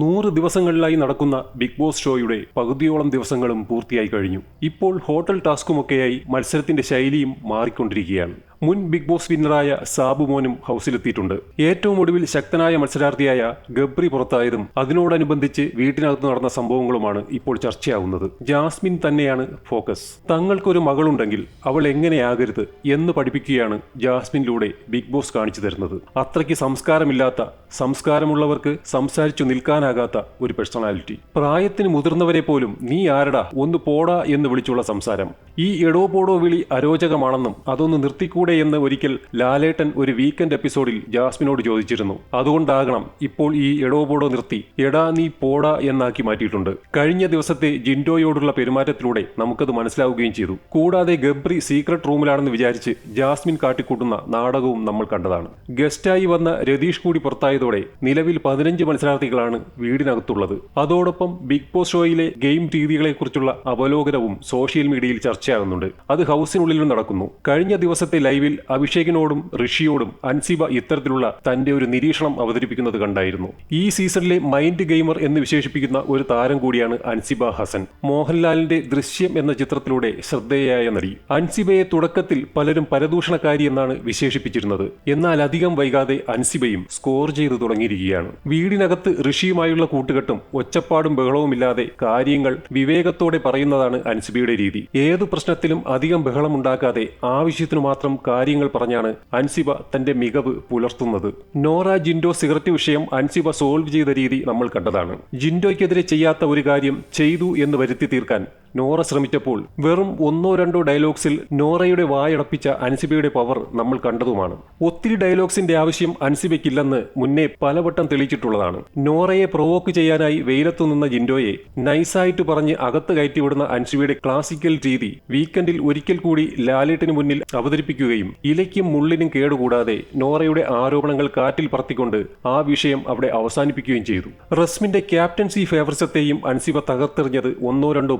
നൂറ് ദിവസങ്ങളിലായി നടക്കുന്ന ബിഗ് ബോസ് ഷോയുടെ പകുതിയോളം ദിവസങ്ങളും പൂർത്തിയായി കഴിഞ്ഞു. ഇപ്പോൾ ഹോട്ടൽ ടാസ്കുമൊക്കെയായി മത്സരത്തിന്റെ ശൈലിയും മാറിക്കൊണ്ടിരിക്കുകയാണ്. മുൻ ബിഗ് ബോസ് വിന്നറായ സാബു മോനും ഹൗസിലെത്തിയിട്ടുണ്ട്. ഏറ്റവും ഒടുവിൽ ശക്തനായ മത്സരാർത്ഥിയായ ഗബ്രി പുറത്തായതും അതിനോടനുബന്ധിച്ച് വീട്ടിനകത്ത് നടന്ന സംഭവങ്ങളുമാണ് ഇപ്പോൾ ചർച്ചയാവുന്നത്. ജാസ്മിൻ തന്നെയാണ് ഫോക്കസ്. തങ്ങൾക്കൊരു മകളുണ്ടെങ്കിൽ അവൾ എങ്ങനെയാകരുത് എന്ന് പഠിപ്പിക്കുകയാണ് ജാസ്മിനിലൂടെ ബിഗ് ബോസ് കാണിച്ചു തരുന്നത്. അത്രയ്ക്ക് സംസ്കാരമില്ലാത്ത സംസ്കാരമുള്ളവർക്ക് സംസാരിച്ചു നിൽക്കാനാകാത്ത ഒരു പേഴ്സണാലിറ്റി പ്രായത്തിന് മുതിർന്നവരെ പോലും നീ ആരടാ? ഒന്ന് പോടാ എന്ന് വിളിച്ചുള്ള സംസാരം. ഈ എടോ പോടോ വിളി അരോചകമാണെന്നും അതൊന്ന് നിർത്തിക്കൂടെ എന്ന് ഒരിക്കൽ ലാലേട്ടൻ ഒരു വീക്കെൻഡ് എപ്പിസോഡിൽ ജാസ്മിനോട് ചോദിച്ചിരുന്നു. അതുകൊണ്ടാകണം ഇപ്പോൾ ഈ എടോ പോടോ നിർത്തി എടാ നീ പോടാ എന്നാക്കി മാറ്റിയിട്ടുണ്ട്. കഴിഞ്ഞ ദിവസത്തെ ജിൻഡോയോടുള്ള പെരുമാറ്റത്തിലൂടെ നമുക്കത് മനസ്സിലാവുകയും ചെയ്തു. കൂടാതെ ഗബ്രി സീക്രട്ട് റൂമിലാണെന്ന് വിചാരിച്ച് ജാസ്മിൻ കാട്ടിക്കൂട്ടുന്ന നാടകവും നമ്മൾ കണ്ടതാണ്. ഗസ്റ്റായി വന്ന രതീഷ് കൂടി പുറത്തായതോടെ നിലവിൽ പതിനഞ്ച് മത്സരാർത്ഥികളാണ് വീടിനകത്തുള്ളത്. അതോടൊപ്പം ബിഗ് ബോസ് ഷോയിലെ ഗെയിം രീതികളെക്കുറിച്ചുള്ള അവലോകനവും സോഷ്യൽ മീഡിയയിൽ ചർച്ചയാകുന്നുണ്ട്. അത് ഹൗസിനുള്ളിലും നടക്കുന്നു. കഴിഞ്ഞ ദിവസത്തെ ലൈവിൽ അഭിഷേകിനോടും ഋഷിയോടും അൻസിബ ഇത്തരത്തിലുള്ള തന്റെ ഒരു നിരീക്ഷണം അവതരിപ്പിക്കുന്നത് കണ്ടായിരുന്നു. ഈ സീസണിലെ മൈൻഡ് ഗെയിമർ എന്ന് വിശേഷിപ്പിക്കുന്ന ഒരു താരം കൂടിയാണ് അൻസിബ ഹസൻ. മോഹൻലാലിന്റെ ദൃശ്യം എന്ന ചിത്രത്തിലൂടെ ശ്രദ്ധേയായ നടി. അൻസിബയെ തുടക്കത്തിൽ പലരും പരദൂഷണക്കാരി എന്നാണ് വിശേഷിപ്പിച്ചിരുന്നത്. എന്നാൽ അധികം വൈകാതെ അൻസിബയും സ്കോർ ചെയ്തു തുടങ്ങിയിരിക്കുകയാണ്. വീടിനകത്ത് ഋഷിയുമായുള്ള കൂട്ടുകെട്ടും ഒച്ചപ്പാടും ബഹളവുമില്ലാതെ കാര്യങ്ങൾ വിവേകത്തോടെ പറയുന്നതാണ് അൻസിബയുടെ രീതി. ഏതു പ്രശ്നത്തിലും അധികം ബഹളമുണ്ടാക്കാതെ ആവശ്യത്തിനു മാത്രം കാര്യങ്ങൾ പറഞ്ഞാണ് അൻസിബ തന്റെ മികവ് പുലർത്തുന്നത്. നോറ ജിൻഡോ സിഗരറ്റ് വിഷയം അൻസിബ സോൾവ് ചെയ്ത രീതി നമ്മൾ കണ്ടതാണ്. ജിൻഡോയ്ക്കെതിരെ ചെയ്യാത്ത ഒരു കാര്യം ചെയ്തു എന്ന് വരുത്തി തീർക്കാൻ നോറ ശ്രമിച്ചപ്പോൾ വെറും ഒന്നോ രണ്ടോ ഡയലോഗ്സിൽ നോറയുടെ വായടപ്പിച്ച അൻസിബയുടെ പവർ നമ്മൾ കണ്ടതുമാണ്. ഒത്തിരി ഡയലോഗ്സിന്റെ ആവശ്യം അൻസിബയ്ക്കില്ലെന്ന് മുന്നേ പലവട്ടം തെളിയിച്ചിട്ടുള്ളതാണ്. നോറയെ പ്രൊവോക്ക് ചെയ്യാനായി വെയിലത്തു നിന്ന ജിൻഡോയെ നൈസായിട്ട് പറഞ്ഞ് അകത്ത് കയറ്റിവിടുന്ന അൻസിബയുടെ ക്ലാസിക്കൽ രീതി വീക്കെൻഡിൽ ഒരിക്കൽ കൂടി ലാലേട്ടിന് മുന്നിൽ അവതരിപ്പിക്കുകയും ഇലയ്ക്കും മുള്ളിനും കേടുകൂടാതെ നോറയുടെ ആരോപണങ്ങൾ കാറ്റിൽ പറത്തിക്കൊണ്ട് ആ വിഷയം അവിടെ അവസാനിപ്പിക്കുകയും ചെയ്തു. റസ്മിന്റെ ക്യാപ്റ്റൻസി ഫേവർസത്തെയും അൻസിബ തകർത്തെറിഞ്ഞത് ഒന്നോ രണ്ടോ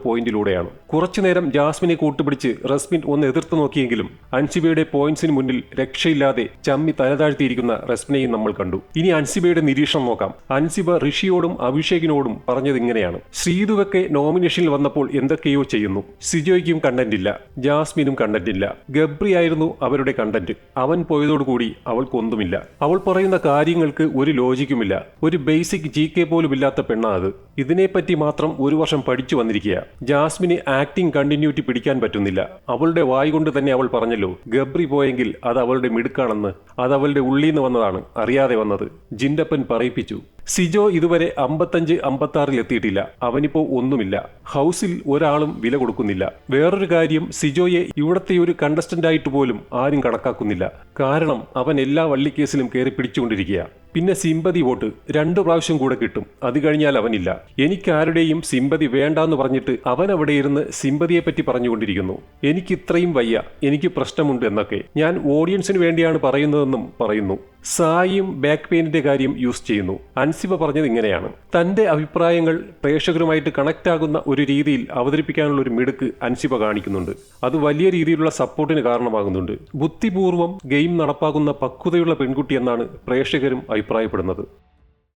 പോയിന്റിലൂടെയാണ് കുറച്ചുനേരം ജാസ്മിനെ കൂട്ടുപിടിച്ച് റസ്മിൻ ഒന്ന് എതിർത്തു നോക്കിയെങ്കിലും അൻസിബയുടെ പോയിന്റ്സിന് മുന്നിൽ രക്ഷയില്ലാതെ ചമ്മി തലതാഴ്ത്തിയിരിക്കുന്ന റസ്മിനെയും നമ്മൾ കണ്ടു. ഇനി അൻസിബയുടെ നിരീക്ഷണം നോക്കാം. അൻസിബ ഋഷിയോടും അഭിഷേകിനോടും പറഞ്ഞത് ഇങ്ങനെയാണ്. ശ്രീതുവൊക്കെ നോമിനേഷനിൽ വന്നപ്പോൾ എന്തൊക്കെയോ ചെയ്യുന്നു. സിജോയ്ക്കും കണ്ടന്റ് ഇല്ല. ജാസ്മിനും കണ്ടന്റ് ഇല്ല. ഗബ്രി ആയിരുന്നു അവരുടെ കണ്ടന്റ് അവൻ പോയതോടുകൂടി അവൾക്കൊന്നുമില്ല. അവൾ പറയുന്ന കാര്യങ്ങൾക്ക് ഒരു ലോജിക്കുമില്ല ഒരു ബേസിക് ജി കെ പോലും ഇല്ലാത്ത പെണ്ണാ അത്. ഇതിനെപ്പറ്റി മാത്രം ഒരു വർഷം പഠിച്ചു വന്നിരിക്കുക ജാസ്മിന് ആക്ടിംഗ് കണ്ടിന്യൂറ്റി പിടിക്കാൻ പറ്റുന്നില്ല. അവളുടെ വായി കൊണ്ട് തന്നെ അവൾ പറഞ്ഞല്ലോ ഗബ്രി പോയെങ്കിൽ അത് അവളുടെ മിടുക്കാണെന്ന്. അത് അവളുടെ ഉള്ളിൽ നിന്ന് വന്നതാണ് അറിയാതെ വന്നത്. ജിൻഡപ്പൻ പറയിപ്പിച്ചു. സിജോ ഇതുവരെ അമ്പത്തഞ്ച് അമ്പത്തി ആറിൽ എത്തിയിട്ടില്ല. അവനിപ്പോ ഒന്നുമില്ല. ഹൗസിൽ ഒരാളും വില കൊടുക്കുന്നില്ല. വേറൊരു കാര്യം സിജോയെ ഇവിടത്തെ ഒരു കണ്ടസ്റ്റന്റ് ആയിട്ട് പോലും ആരും കണക്കാക്കുന്നില്ല. കാരണം അവൻ എല്ലാ വള്ളിക്കേസിലും കയറി പിടിച്ചുകൊണ്ടിരിക്കുക പിന്നെ സിമ്പതി വോട്ട് രണ്ടു പ്രാവശ്യം കൂടെ കിട്ടും. അത് കഴിഞ്ഞാൽ അവനില്ല. എനിക്കാരുടെയും സിമ്പതി വേണ്ടാന്ന് പറഞ്ഞിട്ട് അവൻ അവിടെ ഇരുന്ന് സിമ്പതിയെ പറ്റി പറഞ്ഞുകൊണ്ടിരിക്കുന്നു. എനിക്ക് ഇത്രയും വയ്യ എനിക്ക് പ്രശ്നമുണ്ട് എന്നൊക്കെ ഞാൻ ഓഡിയൻസിന് വേണ്ടിയാണ് പറയുന്നതെന്നും പറയുന്നു. സായിയും ബാക്ക് പെയിനിന്റെ കാര്യം യൂസ് ചെയ്യുന്നു. അൻസിബ പറഞ്ഞത് ഇങ്ങനെയാണ്. തന്റെ അഭിപ്രായങ്ങൾ പ്രേക്ഷകരുമായിട്ട് കണക്ട് ആകുന്ന ഒരു രീതിയിൽ അവതരിപ്പിക്കാനുള്ള ഒരു മിടുക്ക് അൻസിബ കാണിക്കുന്നുണ്ട്. അത് വലിയ രീതിയിലുള്ള സപ്പോർട്ടിന് കാരണമാകുന്നുണ്ട്. ബുദ്ധിപൂർവം ഗെയിം നടപ്പാക്കുന്ന പക്വതയുള്ള പെൺകുട്ടി എന്നാണ് പ്രേക്ഷകരും അഭിപ്രായപ്പെടുന്നത്.